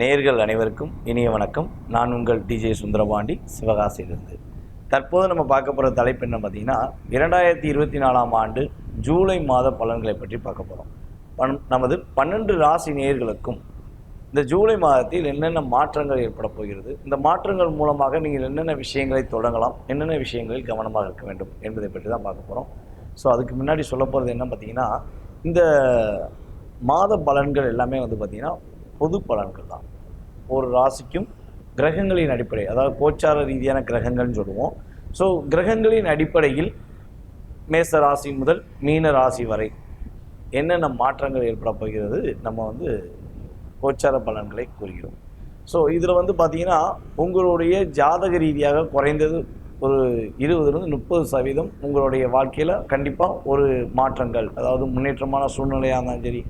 நேர்கள் அனைவருக்கும் இனிய வணக்கம். நான் உங்கள் டிஜே சுந்தரபாண்டி சிவகாசியிலிருந்து. தற்போது நம்ம பார்க்க போகிற தலைப்பு என்ன பார்த்தீங்கன்னா இரண்டாயிரத்தி இருபத்தி நாலாம் ஆண்டு ஜூலை மாத பலன்களை பற்றி பார்க்க போகிறோம் பன் நமது பன்னெண்டு ராசி நேயர்களுக்கும் இந்த ஜூலை மாதத்தில் என்னென்ன மாற்றங்கள் ஏற்பட போகிறது இந்த மாற்றங்கள் மூலமாக நீங்கள் என்னென்ன விஷயங்களை தொடங்கலாம் என்னென்ன விஷயங்களில் கவனமாக இருக்க வேண்டும் என்பதை பற்றி தான் பார்க்க போகிறோம் ஸோ அதுக்கு முன்னாடி சொல்ல போகிறது என்ன பார்த்தீங்கன்னா இந்த மாத பலன்கள் எல்லாமே வந்து பார்த்திங்கன்னா பொது பலன்கள் தான். ஒரு ராசிக்கும் கிரகங்களின் அடிப்படை அதாவது கோச்சார ரீதியான கிரகங்கள்னு சொல்லுவோம். ஸோ கிரகங்களின் அடிப்படையில் மேச ராசி முதல் மீன ராசி வரை என்னென்ன மாற்றங்கள் ஏற்பட போகிறது நம்ம வந்து கோச்சார பலன்களை கூறுகிறோம். ஸோ இதில் வந்து பார்த்தீங்கன்னா உங்களுடைய ஜாதக ரீதியாக குறைந்தது ஒரு இருபதுலேருந்து முப்பது சதவீதம் உங்களுடைய வாழ்க்கையில் கண்டிப்பாக ஒரு மாற்றங்கள் அதாவது முன்னேற்றமான சூழ்நிலையாக இருந்தாலும் சரி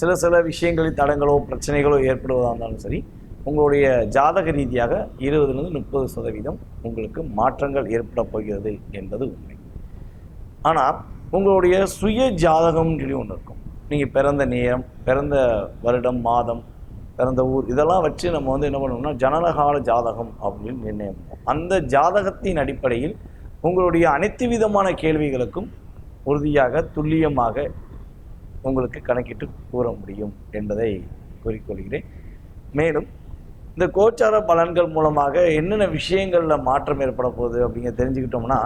சில சில விஷயங்களில் தடங்களோ பிரச்சனைகளோ ஏற்படுவதாக இருந்தாலும் சரி உங்களுடைய ஜாதக ரீதியாக இருபதுலேருந்து முப்பது சதவீதம் உங்களுக்கு மாற்றங்கள் ஏற்பட போகிறது என்பது உண்மை. ஆனால் உங்களுடைய சுய ஜாதகம்னு சொல்லி ஒன்று இருக்கும். நீங்கள் பிறந்த நேரம் பிறந்த வருடம் மாதம் பிறந்த ஊர் இதெல்லாம் வச்சு நம்ம வந்து என்ன பண்ணோம்னா ஜனனகால ஜாதகம் அப்படின்னு நிர்ணயம் அந்த ஜாதகத்தின் அடிப்படையில் உங்களுடைய அனைத்து விதமான கேள்விகளுக்கும் உறுதியாக துல்லியமாக உங்களுக்கு கணக்கிட்டு கூற முடியும் என்பதை கூறிக்கொள்கிறேன். மேலும் இந்த கோச்சார பலன்கள் மூலமாக என்னென்ன விஷயங்களில் மாற்றம் ஏற்பட போகுது அப்படிங்க தெரிஞ்சுக்கிட்டோம்னா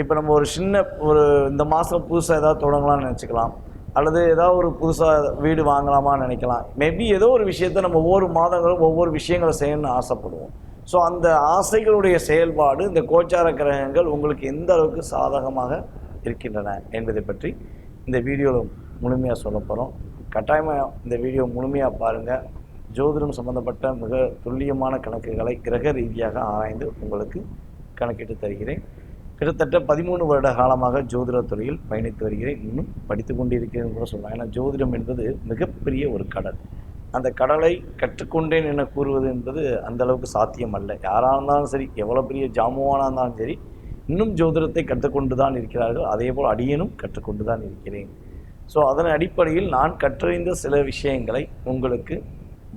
இப்போ நம்ம ஒரு சின்ன ஒரு இந்த மாதம் புதுசாக ஏதாவது தொடங்கலாம்னு நினச்சிக்கலாம். அல்லது ஏதாவது ஒரு புதுசாக வீடு வாங்கலாமான்னு நினைக்கலாம். மேபி ஏதோ ஒரு விஷயத்த நம்ம ஒவ்வொரு மாதங்களும் ஒவ்வொரு விஷயங்களை செய்யணும்னு ஆசைப்படுவோம். ஸோ அந்த ஆசைகளுடைய செயல்பாடு இந்த கோச்சார கிரகங்கள் உங்களுக்கு எந்த அளவுக்கு சாதகமாக இருக்கின்றன என்பதை பற்றி இந்த வீடியோவில் முழுமையாக சொல்ல போகிறோம் கட்டாயமாக இந்த வீடியோ முழுமையாக பாருங்கள் ஜோதிடம் சம்பந்தப்பட்ட மிக துல்லியமான கணக்குகளை கிரக ரீதியாக ஆராய்ந்து உங்களுக்கு கணக்கிட்டு தருகிறேன். கிட்டத்தட்ட பதிமூணு வருட காலமாக ஜோதிட துறையில் பயணித்து வருகிறேன். இன்னும் படித்து கொண்டிருக்கிறேன் கூட சொல்லலாம். ஏன்னா ஜோதிடம் என்பது மிகப்பெரிய ஒரு கடல். அந்த கடலை கற்றுக்கொண்டேன் என கூறுவது என்பது அந்த அளவுக்கு சாத்தியம் அல்ல யாராக இருந்தாலும் சரி எவ்வளோ பெரிய ஜாமுவானாக இருந்தாலும் சரி இன்னும் ஜோதிடத்தை கற்றுக்கொண்டு தான் இருக்கிறார்கள். அதே போல் அடியனும் கற்றுக்கொண்டு தான் இருக்கிறேன். ஸோ அதன் அடிப்படையில் நான் கற்றறிந்த சில விஷயங்களை உங்களுக்கு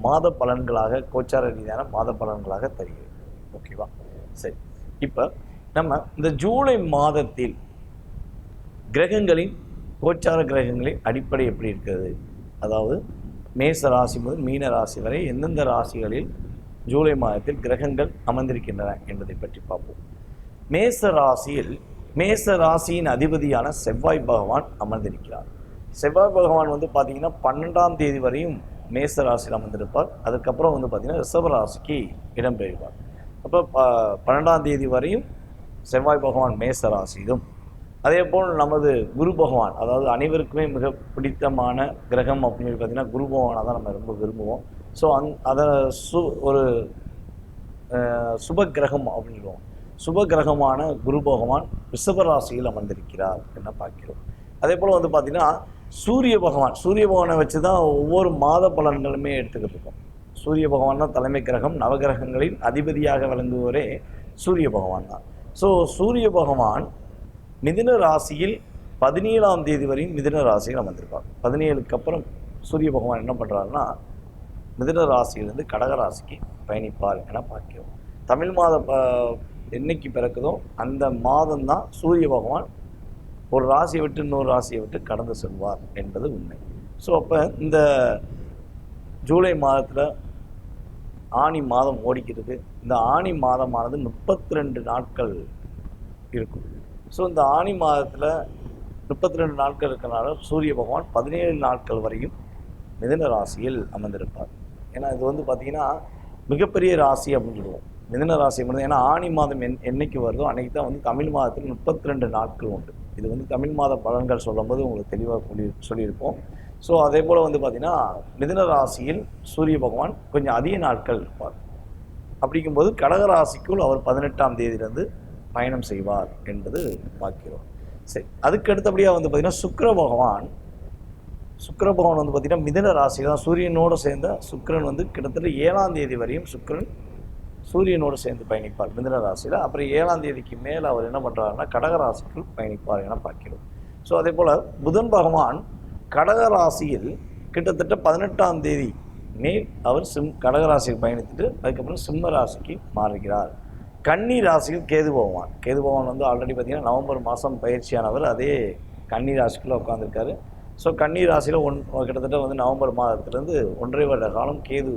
மாத பலன்களாக கோச்சார ரீதியான மாத பலன்களாக தருகிறது. ஓகேவா? சரி. இப்போ நம்ம இந்த ஜூலை மாதத்தில் கிரகங்களின் கோச்சார கிரகங்களின் அடிப்படை எப்படி இருக்கிறது? அதாவது மேச ராசி முதல் மீன ராசி வரை எந்தெந்த ராசிகளில் ஜூலை மாதத்தில் கிரகங்கள் அமர்ந்திருக்கின்றன என்பதை பற்றி பார்ப்போம். மேச ராசியில் மேச ராசியின் அதிபதியான செவ்வாய் பகவான் அமர்ந்திருக்கிறார். செவ்வாய் பகவான் வந்து பார்த்தீங்கன்னா பன்னெண்டாம் தேதி வரையும் மேச ராசியில் அமர்ந்திருப்பார். அதுக்கப்புறம் வந்து பார்த்திங்கன்னா ரிஷப ராசிக்கு இடம்பெறுவார் அப்போ ப பன்னெண்டாம் தேதி வரையும் செவ்வாய் பகவான் மேச ராசியிலும் அதே போல் நமது குரு பகவான் அதாவது அனைவருக்குமே மிக பிடித்தமான கிரகம் அப்படின்னு பார்த்திங்கன்னா பார்த்தீங்கன்னா குரு பகவானை தான் நம்ம ரொம்ப விரும்புவோம். ஸோ அந் அதை சு ஒரு சுப கிரகம் அப்படின்வோம் சுப கிரகமான குரு பகவான் ரிஷப ராசியில் அமர்ந்திருக்கிறார் என்ன பார்க்கிறோம். அதே போல் வந்து பார்த்திங்கன்னா சூரிய பகவான் சூரிய பகவானை வச்சு தான் ஒவ்வொரு மாத பலன்களுமே எடுத்துக்கிட்டு இருக்கோம் சூரிய பகவான் தான் தலைமை கிரகம் நவகிரகங்களின் அதிபதியாக விளங்குவரே சூரிய பகவான் தான். ஸோ சூரிய பகவான் மிதின ராசியில் பதினேழாம் தேதி வரையும் மிதின ராசியில் அமர்ந்திருப்பார். பதினேழுக்கு அப்புறம் சூரிய பகவான் என்ன பண்ணுறாருன்னா மிதின ராசியிலிருந்து கடக ராசிக்கு பயணிப்பார் என பார்க்கிறோம். தமிழ் மாத ப என்னைக்கு பிறக்குதோ அந்த மாதம் தான் சூரிய பகவான் ஒரு ராசியை விட்டு இன்னொரு ராசியை விட்டு கடந்து செல்வார் என்பது உண்மை. ஸோ அப்போ இந்த ஜூலை மாதத்தில் ஆணி மாதம் ஓடிக்கிறது. இந்த ஆணி மாதமானது முப்பத்தி ரெண்டு நாட்கள் இருக்கும். ஸோ இந்த ஆணி மாதத்தில் முப்பத்தி ரெண்டு நாட்கள் இருக்கிறனால சூரிய பகவான் பதினேழு நாட்கள் வரையும் மிதன ராசியில் அமர்ந்திருப்பார். ஏன்னா இது வந்து பார்த்திங்கன்னா மிகப்பெரிய ராசி அப்படின்னு சொல்லுவோம் மிதன ராசி மட்டும் ஏன்னா ஆணி மாதம் என் என்னைக்கு வருதோ அன்னைக்கு தான் வந்து தமிழ் மாதத்தில் முப்பத்தி ரெண்டு நாட்கள் உண்டு. இது வந்து தமிழ் மாத பலன்கள் சொல்லும்போது உங்களுக்கு தெளிவாக சொல்லி சொல்லியிருப்போம். ஸோ அதே போல் வந்து பார்த்திங்கன்னா மிதுன ராசியில் சூரிய பகவான் கொஞ்சம் அதிக நாட்கள் இருப்பார். அப்படிங்கும்போது கடக ராசிக்குள் அவர் பதினெட்டாம் தேதியிலிருந்து பயணம் செய்வார் என்பது பார்க்கிறோம். சரி அதுக்கு அடுத்தபடியாக வந்து பார்த்திங்கன்னா சுக்கர பகவான் சுக்கர பகவான் வந்து பார்த்திங்கன்னா மிதன ராசி தான் சூரியனோடு சேர்ந்த சுக்கரன் வந்து கிட்டத்தட்ட ஏழாம் தேதி வரையும் சுக்கிரன் சூரியனோடு சேர்ந்து பயணிப்பார் மிதுன ராசியில். அப்புறம் ஏழாம் தேதிக்கு மேலே அவர் என்ன பண்ணுறாருன்னா கடகராசிக்குள் பயணிப்பார் என பார்க்கிறோம். ஸோ அதே போல் புதன் பகவான் கடகராசியில் கிட்டத்தட்ட பதினெட்டாம் தேதி மே அவர் சிம் கடகராசிக்கு பயணித்துட்டு அதுக்கப்புறம் சிம்ம ராசிக்கு மாறுகிறார். கன்னி ராசியில் கேது பகவான். கேது பகவான் வந்து ஆல்ரெடி பார்த்தீங்கன்னா நவம்பர் மாதம் பயிற்சியானவர். அதே கன்னி ராசிக்குள்ளே உட்காந்துருக்காரு ஸோ கன்னி ராசியில் ஒன் கிட்டத்தட்ட வந்து நவம்பர் மாதத்துலேருந்து ஒன்றரை வருட காலம் கேது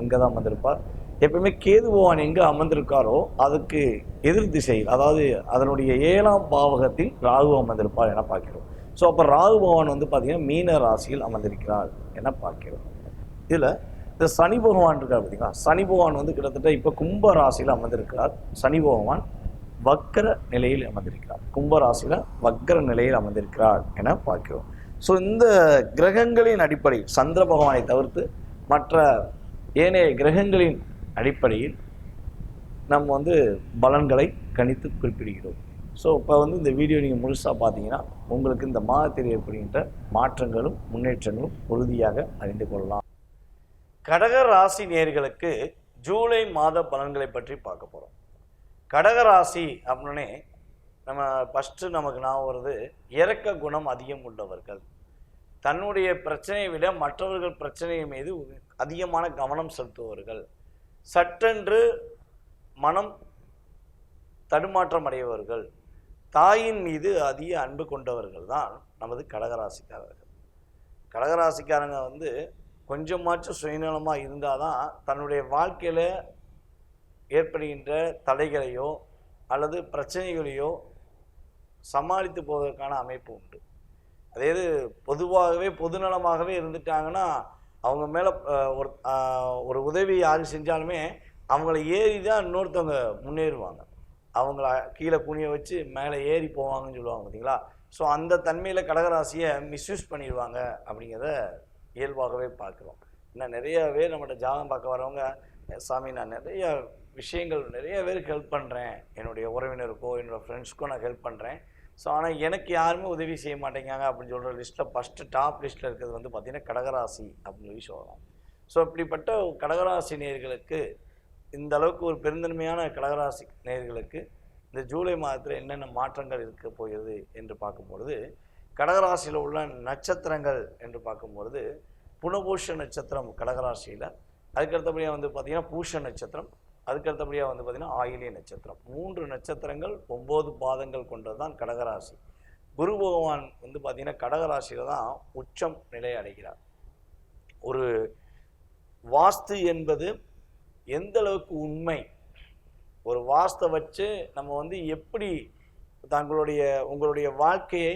அங்கே தான் வந்திருப்பார். எப்பவுமே கேது பகவான் எங்கே அமர்ந்திருக்காரோ அதுக்கு எதிர் திசையில் அதாவது அதனுடைய ஏழாம் பாவகத்தில் ராகு அமர்ந்திருப்பார் என பார்க்கிறோம். ஸோ அப்போ ராகு பகவான் வந்து பார்த்தீங்கன்னா மீன ராசியில் அமர்ந்திருக்கிறார் என பார்க்கிறோம். இதில் இந்த சனி பகவான் இருக்கார் பார்த்தீங்களா சனி பகவான் வந்து கிட்டத்தட்ட இப்போ கும்ப ராசியில் அமர்ந்திருக்கிறார். சனி பகவான் வக்கர நிலையில் அமர்ந்திருக்கிறார். கும்ப ராசியில் வக்கர நிலையில் அமர்ந்திருக்கிறார் என பார்க்கிறோம். ஸோ இந்த கிரகங்களின் அடிப்படை சந்திர பகவானை தவிர்த்து மற்ற ஏனைய கிரகங்களின் அடிப்படையில் நம்ம வந்து பலன்களை கணித்து குறிப்பிடுகிறோம். ஸோ இப்போ வந்து இந்த வீடியோ நீங்கள் முழுசாக பார்த்தீங்கன்னா உங்களுக்கு இந்த மாதத்தில் ஏற்படுகின்ற மாற்றங்களும் முன்னேற்றங்களும் உறுதியாக அறிந்து கொள்ளலாம். கடக ராசி நேர்களுக்கு ஜூலை மாத பலன்களை பற்றி பார்க்க போகிறோம் கடக ராசி அப்படின்னே நம்ம ஃபஸ்ட்டு நமக்கு நான் வருது இறக்க குணம் அதிகம் உள்ளவர்கள். தன்னுடைய பிரச்சனையை விட மற்றவர்கள் பிரச்சனை மீது அதிகமான கவனம் செலுத்துபவர்கள். சட்டென்று மனம் தடுமாற்றம் அடையவர்கள் தாயின் மீது அதிக அன்பு கொண்டவர்கள் தான் நமது கடகராசிக்காரர்கள். கடகராசிக்காரங்க வந்து கொஞ்சமாச்சும் சுயநலமாக இருந்தால் தான் தன்னுடைய வாழ்க்கையில் ஏற்படுகின்ற தடைகளையோ அல்லது பிரச்சனைகளையோ சமாளித்து போவதற்கான அமைப்பு உண்டு. அதே பொதுவாகவே பொதுநலமாகவே இருந்துட்டாங்கன்னா அவங்க மேலே ஒரு ஒரு உதவி யார் செஞ்சாலுமே அவங்கள ஏறி தான் இன்னொருத்தவங்க முன்னேறுவாங்க. அவங்கள கீழே குனிய வச்சு மேலே ஏறி போவாங்கன்னு சொல்லுவாங்க பார்த்தீங்களா ஸோ அந்த தன்மையில் கடகராசியை மிஸ்யூஸ் பண்ணிடுவாங்க அப்படிங்கிறத இயல்பாகவே பார்க்குறோம். இன்னும் நிறைய பேர் நம்மகிட்ட ஜாதகம் பார்க்க வரவங்க சாமி நான் நிறைய விஷயங்கள் நிறைய பேருக்கு ஹெல்ப் பண்ணுறேன் என்னுடைய உறவினருக்கோ என்னோடய ஃப்ரெண்ட்ஸ்க்கோ நான் ஹெல்ப் பண்ணுறேன் ஸோ ஆனால் எனக்கு யாருமே உதவி செய்ய மாட்டேங்காங்க அப்படின்னு சொல்கிற லிஸ்ட்டில் ஃபஸ்ட்டு டாப் லிஸ்ட்டில் இருக்கிறது வந்து பார்த்திங்கன்னா கடகராசி அப்படின்னு சொல்லி சொல்லலாம். ஸோ இப்படிப்பட்ட கடகராசி நேயர்களுக்கு இந்த அளவுக்கு ஒரு பெருந்தன்மையான கடகராசி நேயர்களுக்கு இந்த ஜூலை மாதத்தில் என்னென்ன மாற்றங்கள் இருக்க போகிறது என்று பார்க்கும்பொழுது கடகராசியில் உள்ள நட்சத்திரங்கள் என்று பார்க்கும்பொழுது புனபூஷ நட்சத்திரம் கடகராசியில் அதுக்கடுத்தபடியாக வந்து பார்த்திங்கன்னா பூஷ நட்சத்திரம் அதுக்கடுத்தபடியாக வந்து பார்த்திங்கன்னா ஆயிலிய நட்சத்திரம். மூன்று நட்சத்திரங்கள் ஒம்பது பாதங்கள் கொண்டது தான் கடகராசி. குரு பகவான் வந்து பார்த்திங்கன்னா கடகராசியில் தான் உச்சம் நிலை அடைகிறார். ஒரு வாஸ்து என்பது எந்த அளவுக்கு உண்மை? ஒரு வாஸ்தை வச்சு நம்ம வந்து எப்படி தங்களுடைய உங்களுடைய வாழ்க்கையை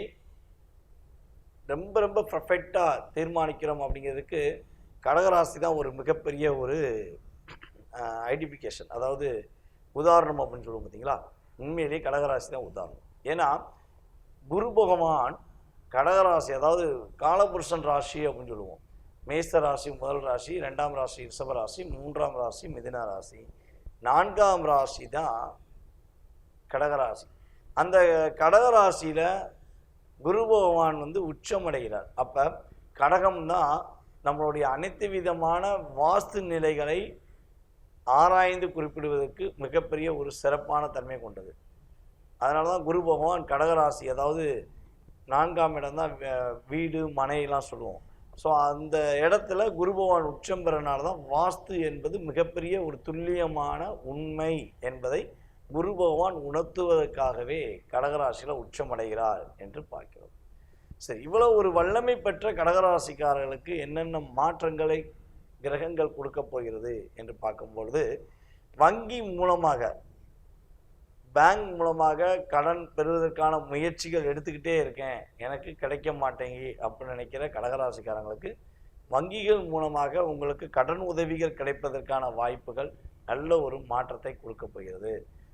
ரொம்ப ரொம்ப பர்ஃபெக்டாக தீர்மானிக்கிறோம் அப்படிங்கிறதுக்கு கடகராசி தான் ஒரு மிகப்பெரிய ஒரு ஐடென்டிஃபிகேஷன் அதாவது உதாரணம் அப்படின்னு சொல்லுவோம் பார்த்தீங்களா? உண்மையிலேயே கடகராசி தான் உதாரணம். ஏன்னா குரு பகவான் கடகராசி அதாவது காலபுருஷன் ராசி அப்படின்னு சொல்லுவோம். மேச ராசி முதல் ராசி ரெண்டாம் ராசி ரிஷப ராசி மூன்றாம் ராசி மிதினா ராசி. நான்காம் ராசி தான் கடகராசி. அந்த கடகராசியில் குரு பகவான் வந்து உச்சமடைகிறார். அப்போ கடகம் தான் நம்மளுடைய அனைத்து விதமான வாஸ்து நிலைகளை ஆராய்ந்து குறிப்பிடுவதற்கு மிகப்பெரிய ஒரு சிறப்பான தன்மை கொண்டது. அதனால தான் குரு பகவான் கடகராசி அதாவது நான்காம் இடம் தான் வீடு மனையெல்லாம் சொல்லுவோம். ஸோ அந்த இடத்துல குரு பகவான் உச்சம் பெறனால தான் வாஸ்து என்பது மிகப்பெரிய ஒரு துல்லியமான உண்மை என்பதை குரு பகவான் உணர்த்துவதற்காகவே கடகராசியில் உச்சமடைகிறார் என்று பார்க்கிறோம். சரி இவ்வளோ ஒரு வல்லமை பெற்ற கடகராசிக்காரர்களுக்கு என்னென்ன மாற்றங்களை கிரகங்கள் கொடுக்க போகிறது என்று பார்க்கும்பொழுது வங்கி மூலமாக பேங்க் மூலமாக கடன் பெறுவதற்கான முயற்சிகள் எடுத்துக்கிட்டே இருக்கேன். எனக்கு கிடைக்க மாட்டேங்கி அப்படின்னு நினைக்கிற கடகராசிக்காரங்களுக்கு வங்கிகள் மூலமாக உங்களுக்கு கடன் உதவிகள் கிடைப்பதற்கான வாய்ப்புகள் நல்ல ஒரு மாற்றத்தை கொடுக்க போகிறது.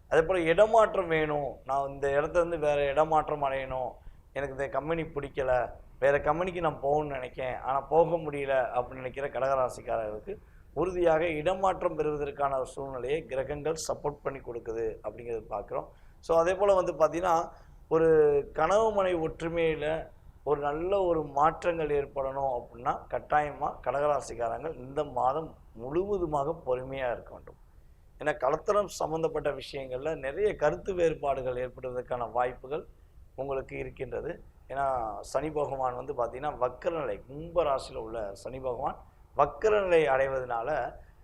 அதே போல் இடமாற்றம் வேணும். நான் இந்த இடத்துல இருந்து வேறு இடமாற்றம் அடையணும். எனக்கு இந்த கம்பெனி பிடிக்கல. வேறு கம்பெனிக்கு நான் போகணும்னு நினைக்கேன். ஆனால் போக முடியல அப்படின்னு நினைக்கிற கடகராசிக்காரர்களுக்கு உறுதியாக இடமாற்றம் பெறுவதற்கான சூழ்நிலையை கிரகங்கள் சப்போர்ட் பண்ணி கொடுக்குது அப்படிங்கிறது பார்க்குறோம். ஸோ அதே போல் வந்து பார்த்திங்கன்னா ஒரு கனவு மனை ஒற்றுமையில் ஒரு நல்ல ஒரு மாற்றங்கள் ஏற்படணும் அப்படின்னா கட்டாயமாக கடகராசிக்காரங்கள் இந்த மாதம் முழுவதுமாக பொறுமையாக இருக்க வேண்டும். ஏன்னா கலத்தரம் சம்மந்தப்பட்ட விஷயங்களில் நிறைய கருத்து வேறுபாடுகள் ஏற்படுவதற்கான வாய்ப்புகள் உங்களுக்கு இருக்கின்றது. ஏன்னா சனி பகவான் வந்து பார்த்திங்கன்னா வக்கரநிலை கும்ப ராசியில் உள்ள சனி பகவான் வக்கரநிலை அடைவதனால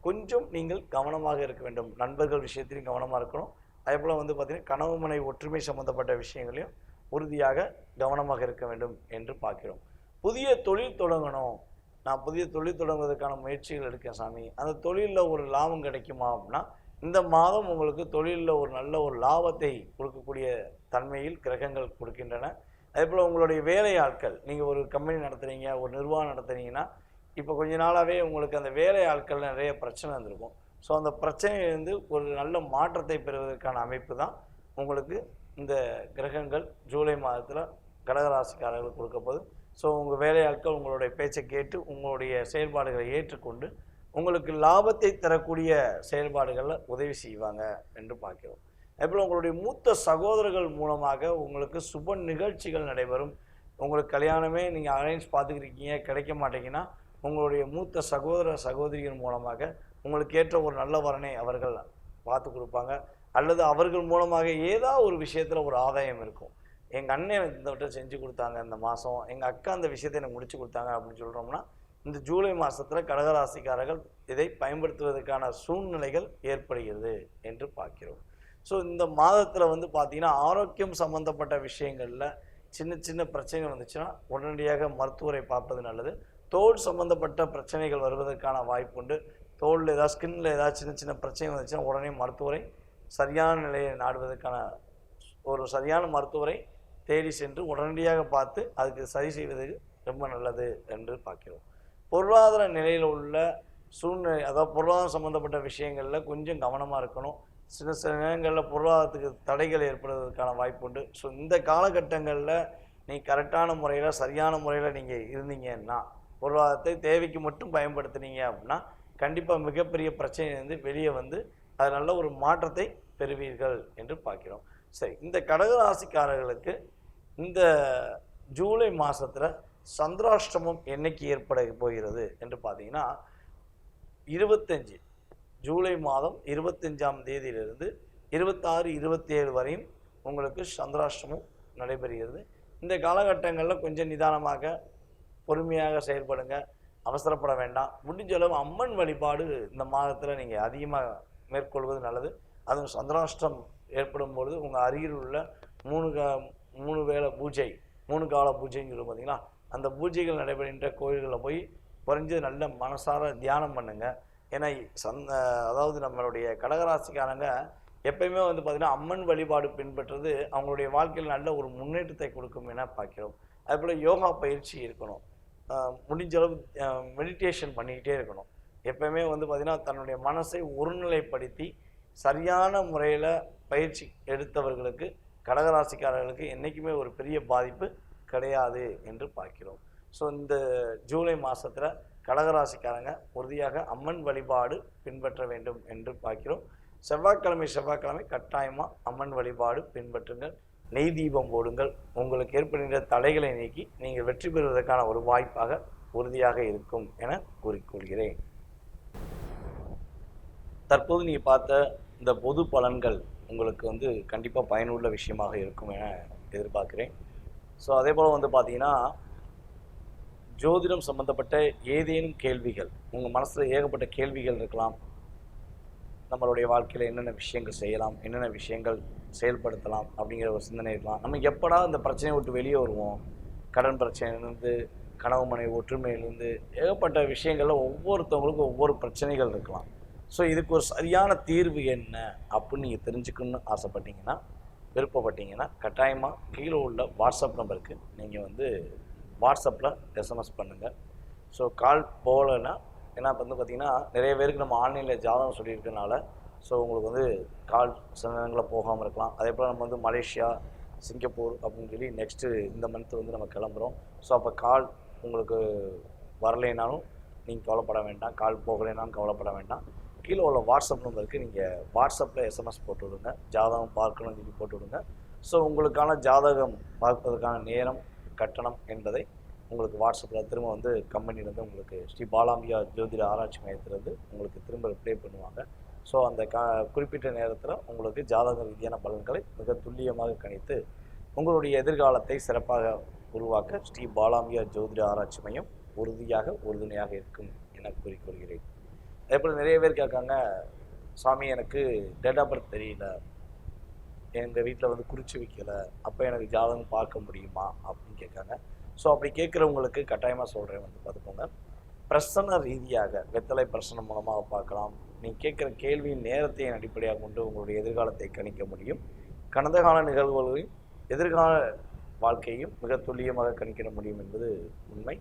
கொஞ்சம் நீங்கள் கவனமாக இருக்க வேண்டும். நண்பர்கள் விஷயத்திலையும் கவனமாக இருக்கணும். அதே போல் வந்து பார்த்திங்கன்னா கனவு மனை ஒற்றுமை சம்மந்தப்பட்ட விஷயங்களையும் உறுதியாக கவனமாக இருக்க வேண்டும் என்று பார்க்கிறோம். புதிய தொழில் தொடங்கணும். நான் புதிய தொழில் தொடங்குவதற்கான முயற்சிகள் எடுக்கேன் சாமி. அந்த தொழிலில் ஒரு லாபம் கிடைக்குமா அப்படின்னா இந்த மாதம் உங்களுக்கு தொழிலில் ஒரு நல்ல ஒரு லாபத்தை கொடுக்கக்கூடிய தன்மையில் கிரகங்கள் கொடுக்கின்றன. அதே போல் உங்களுடைய வேலை ஆட்கள் நீங்கள் ஒரு கம்பெனி நடத்துகிறீங்க ஒரு நிர்வாகம் நடத்துனீங்கன்னா இப்போ கொஞ்ச நாளாகவே உங்களுக்கு அந்த வேலை ஆட்கள் நிறைய பிரச்சனை வந்திருக்கும். ஸோ அந்த பிரச்சனையிலிருந்து ஒரு நல்ல மாற்றத்தை பெறுவதற்கான அமைப்பு தான் உங்களுக்கு இந்த கிரகங்கள் ஜூலை மாதத்தில் கடகராசிக்காரர்களுக்கு கொடுக்க ஸோ உங்கள் வேலையாட்கள் உங்களுடைய பேச்சை கேட்டு உங்களுடைய செயல்பாடுகளை ஏற்றுக்கொண்டு உங்களுக்கு லாபத்தை தரக்கூடிய செயல்பாடுகளில் உதவி செய்வாங்க என்று பார்க்கிறோம். அதேபோல் உங்களுடைய மூத்த சகோதரர்கள் மூலமாக உங்களுக்கு சுப நிகழ்ச்சிகள் நடைபெறும். உங்களுக்கு கல்யாணமே நீங்கள் அரேஞ்ச் பார்த்துக்கிருக்கீங்க கிடைக்க மாட்டீங்கன்னா உங்களுடைய மூத்த சகோதர சகோதரிகள் மூலமாக உங்களுக்கு ஏற்ற ஒரு நல்ல வரனை அவர்கள் பார்த்து கொடுப்பாங்க. அல்லது அவர்கள் மூலமாக ஏதாவது ஒரு விஷயத்தில் ஒரு ஆதாயம் இருக்கும். எங்கள் அண்ணன் எனக்கு இந்த வட்டம் செஞ்சு கொடுத்தாங்க இந்த மாதம் எங்கள் அக்கா அந்த விஷயத்தை எனக்கு முடிச்சு கொடுத்தாங்க அப்படின்னு சொல்கிறோம்னா இந்த ஜூலை மாதத்தில் கடகராசிக்காரர்கள் இதை பயன்படுத்துவதற்கான சூழ்நிலைகள் ஏற்படுகிறது என்று பார்க்கிறோம். ஸோ இந்த மாதத்தில் வந்து பார்த்திங்கன்னா ஆரோக்கியம் சம்மந்தப்பட்ட விஷயங்களில் சின்ன சின்ன பிரச்சனைகள் வந்துச்சுன்னா உடனடியாக மருத்துவரை பார்ப்பது நல்லது. தோல் சம்மந்தப்பட்ட பிரச்சனைகள் வருவதற்கான வாய்ப்புண்டு தோலில் ஏதாவது ஸ்கின்னில் ஏதாவது சின்ன சின்ன பிரச்சனை வந்துச்சுன்னா உடனே மருத்துவரை சரியான நிலையை நாடுவதற்கான ஒரு சரியான மருத்துவரை தேடி சென்று உடனடியாக பார்த்து அதுக்கு சரி செய்வது ரொம்ப நல்லது என்று பார்க்கிறோம். பொருளாதார நிலையில் உள்ள சூழ்நிலை அதாவது பொருளாதாரம் சம்மந்தப்பட்ட விஷயங்களில் கொஞ்சம் கவனமாக இருக்கணும். சில சில நேரங்களில் பொருளாதாரத்துக்கு தடைகள் ஏற்படுவதற்கான வாய்ப்பு உண்டு. ஸோ இந்த காலகட்டங்களில் நீ கரெக்டான முறையில் சரியான முறையில் நீங்கள் இருந்தீங்கன்னா பொருளாதாரத்தை தேவைக்கு மட்டும் பயன்படுத்துனீங்க அப்படின்னா கண்டிப்பாக மிகப்பெரிய பிரச்சனையிலேருந்து வெளியே வந்து அது நல்ல ஒரு மாற்றத்தை பெறுவீர்கள் என்று பார்க்கிறோம். சரி இந்த கடகராசிக்காரர்களுக்கு இந்த ஜூலை மாதத்தில் சந்திராஷ்டமம் என்னைக்கு ஏற்பட போகிறது என்று பார்த்தீங்கன்னா இருபத்தஞ்சு. ஜூலை மாதம் இருபத்தஞ்சாம் தேதியிலிருந்து இருபத்தாறு இருபத்தேழு வரையும் உங்களுக்கு சந்திராஷ்டமம் நடைபெறுகிறது. இந்த காலகட்டங்களில் கொஞ்சம் நிதானமாக பொறுமையாக செயல்படுங்க. அவசரப்பட வேண்டாம். முடிஞ்ச அளவு அம்மன் வழிபாடு இந்த மாதத்தில் நீங்கள் அதிகமாக மேற்கொள்வது நல்லது. அதுவும் சந்திராஷ்டம் ஏற்படும் பொழுது உங்கள் அருகில் உள்ள மூணு கா மூணு வேளை பூஜை மூணு கால பூஜைன்னு சொல்லுவோம் பார்த்தீங்களா அந்த பூஜைகள் நடைபெறுகின்ற கோயில்களில் போய் குறைஞ்சது நல்ல மனசார தியானம் பண்ணுங்கள் ஏன்னா சந்த அதாவது நம்மளுடைய கடகராசிக்காரங்க எப்பயுமே வந்து பார்த்திங்கன்னா அம்மன் வழிபாடு பின்பற்றுறது அவங்களுடைய வாழ்க்கையில் நல்ல ஒரு முன்னேற்றத்தை கொடுக்கும் என பார்க்கிறோம். அதுபோல் யோகா பயிற்சி இருக்கணும். முடிஞ்சளவு முடிஞ்ச அளவு மெடிடேஷன் பண்ணிக்கிட்டே இருக்கணும். எப்பயுமே வந்து பார்த்திங்கன்னா தன்னுடைய மனசை ஒருநிலைப்படுத்தி சரியான முறையில் பயிற்சி எடுத்தவர்களுக்கு கடகராசிக்காரர்களுக்கு என்றைக்குமே ஒரு பெரிய பாதிப்பு கிடையாது என்று பார்க்கிறோம். ஸோ இந்த ஜூலை மாதத்தில் கடகராசிக்காரங்க உறுதியாக அம்மன் வழிபாடு பின்பற்ற வேண்டும் என்று பார்க்கிறோம். செவ்வாய்க்கிழமை செவ்வாய்க்கிழமை கட்டாயமாக அம்மன் வழிபாடு பின்பற்றுங்கள். நெய் தீபம் போடுங்கள். உங்களுக்கு ஏற்படுகின்ற தடைகளை நீக்கி நீங்கள் வெற்றி பெறுவதற்கான ஒரு வாய்ப்பாக உறுதியாக இருக்கும் என கூறிக்கொள்கிறேன். தற்போது நீங்கள் பார்த்த இந்த பொது பலன்கள் உங்களுக்கு வந்து கண்டிப்பாக பயனுள்ள விஷயமாக இருக்கும் என எதிர்பார்க்கிறேன். ஸோ அதே போல் வந்து பார்த்தீங்கன்னா ஜோதிடம் சம்பந்தப்பட்ட ஏதேனும் கேள்விகள் உங்கள் மனசில் ஏகப்பட்ட கேள்விகள் இருக்கலாம். நம்மளுடைய வாழ்க்கையில் என்னென்ன விஷயங்கள் செய்யலாம் என்னென்ன விஷயங்கள் செயல்படுத்தலாம் அப்படிங்கிற ஒரு சிந்தனை இருக்கலாம். நம்ம எப்படா இந்த பிரச்சனையை விட்டு வெளியே வருவோம்? கடன் பிரச்சனையிலேருந்து கனவு மனை ஒற்றுமையிலேருந்து ஏகப்பட்ட விஷயங்களில் ஒவ்வொருத்தவங்களுக்கும் ஒவ்வொரு பிரச்சனைகள் இருக்கலாம். ஸோ இதுக்கு ஒரு சரியான தீர்வு என்ன அப்படின்னு நீங்கள் தெரிஞ்சுக்கணும்னு ஆசைப்பட்டீங்கன்னா விருப்பப்பட்டீங்கன்னா கட்டாயமாக கீழே உள்ள வாட்ஸ்அப் நம்பருக்கு நீங்கள் வந்து வாட்ஸ்அப்பில் எஸ்எம்எஸ் பண்ணுங்கள் ஸோ கால் போகலைன்னா ஏன்னா இப்போ வந்து பார்த்திங்கன்னா நிறைய பேருக்கு நம்ம ஆன்லைனில் ஜாதகம் சொல்லியிருக்கனால ஸோ உங்களுக்கு வந்து கால் சில நேரங்களில் போகாமல் இருக்கலாம். அதே போல் நம்ம வந்து மலேசியா சிங்கப்பூர் அப்படின்னு சொல்லி நெக்ஸ்ட்டு இந்த மந்த்து வந்து நம்ம கிளம்புறோம். ஸோ அப்போ கால் உங்களுக்கு வரலைனாலும் நீங்கள் கவலைப்பட வேண்டாம். கால் போகலைனாலும் கவலைப்பட வேண்டாம். கீழே உள்ள வாட்ஸ்அப் நம்பருக்கு நீங்கள் வாட்ஸ்அப்பில் எஸ்எம்எஸ் போட்டு விடுங்க. ஜாதகம் பார்க்கணும்னு சொல்லி போட்டு விடுங்க. ஸோ உங்களுக்கான ஜாதகம் பார்ப்பதற்கான நேரம் கட்டணம் என்பதை உங்களுக்கு வாட்ஸ்அப்பில் திரும்ப வந்து கம்பெனிலேருந்து உங்களுக்கு ஸ்ரீ பாலாம்பியா ஜோதிட ஆராய்ச்சி மையத்திலேருந்து உங்களுக்கு திரும்ப ரிப்ளை பண்ணுவாங்க. ஸோ அந்த க குறிப்பிட்ட நேரத்தில் உங்களுக்கு ஜாதக ரீதியான பலன்களை மிக துல்லியமாக கணித்து உங்களுடைய எதிர்காலத்தை சிறப்பாக உருவாக்க ஸ்ரீ பாலாம்பியா ஜோதிட ஆராய்ச்சி மையம் உறுதியாக உறுதுணையாக இருக்கும் என கூறிக்கொள்கிறேன். அதே போல் நிறைய பேர் கேட்காங்க சாமி எனக்கு டேட் ஆஃப் பர்த் தெரியல. எங்கள் வீட்டில் வந்து குறித்து வைக்கல. அப்போ எனக்கு ஜாதகம் பார்க்க முடியுமா? அப்படின்னு கேட்காங்க. ஸோ அப்படி கேட்குறவங்களுக்கு கட்டாயமாக சொல்கிறேன் வந்து பார்த்துக்கோங்க. பிரசன ரீதியாக வெத்தலை பிரசனம் மூலமாக பார்க்கலாம். நீங்கள் கேட்குற கேள்வியின் நேரத்தையும் அடிப்படையாக கொண்டு உங்களுடைய எதிர்காலத்தை கணிக்க முடியும். கடந்த கால நிகழ்வுகளையும் எதிர்கால வாழ்க்கையும் மிக துல்லியமாக கணிக்கிட முடியும் என்பது உண்மை.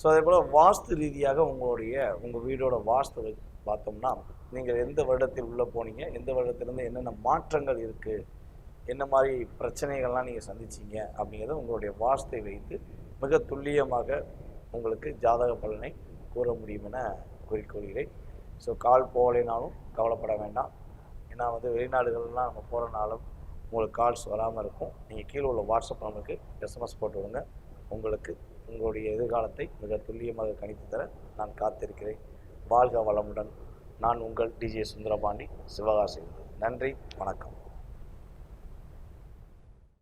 ஸோ அதே போல் வாஸ்து ரீதியாக உங்களுடைய உங்கள் வீடோட வாஸ்து பார்த்தோம்னா நீங்கள் எந்த வருடத்தில் உள்ளே போனீங்க? எந்த வருடத்திலேருந்து என்னென்ன மாற்றங்கள் இருக்குது என்ன மாதிரி பிரச்சனைகள்லாம் நீங்கள் சந்திச்சீங்க அப்படிங்கிறத உங்களுடைய வாஸ்தை வைத்து மிக துல்லியமாக உங்களுக்கு ஜாதக பலனை கூற முடியும் என குறிக்கொள்கிறேன். ஸோ கால் போகலைனாலும் கவலைப்பட வேண்டாம். ஏன்னா வந்து வெளிநாடுகள்லாம் நம்ம போகிறனாலும் உங்களுக்கு கால்ஸ் வராமல் இருக்கும். நீங்கள் கீழே உள்ள வாட்ஸ்அப் நம்பருக்கு எஸ்எம்எஸ் போட்டு விடுங்க. உங்களுக்கு உங்களுடைய எதிர்காலத்தை மிக துல்லியமாக கணித்து தர நான் காத்திருக்கிறேன். வாழ்க வளமுடன். நான் உங்கள் டிஜே சுந்தரபாண்டி. சிவகாசி நன்றி. வணக்கம்.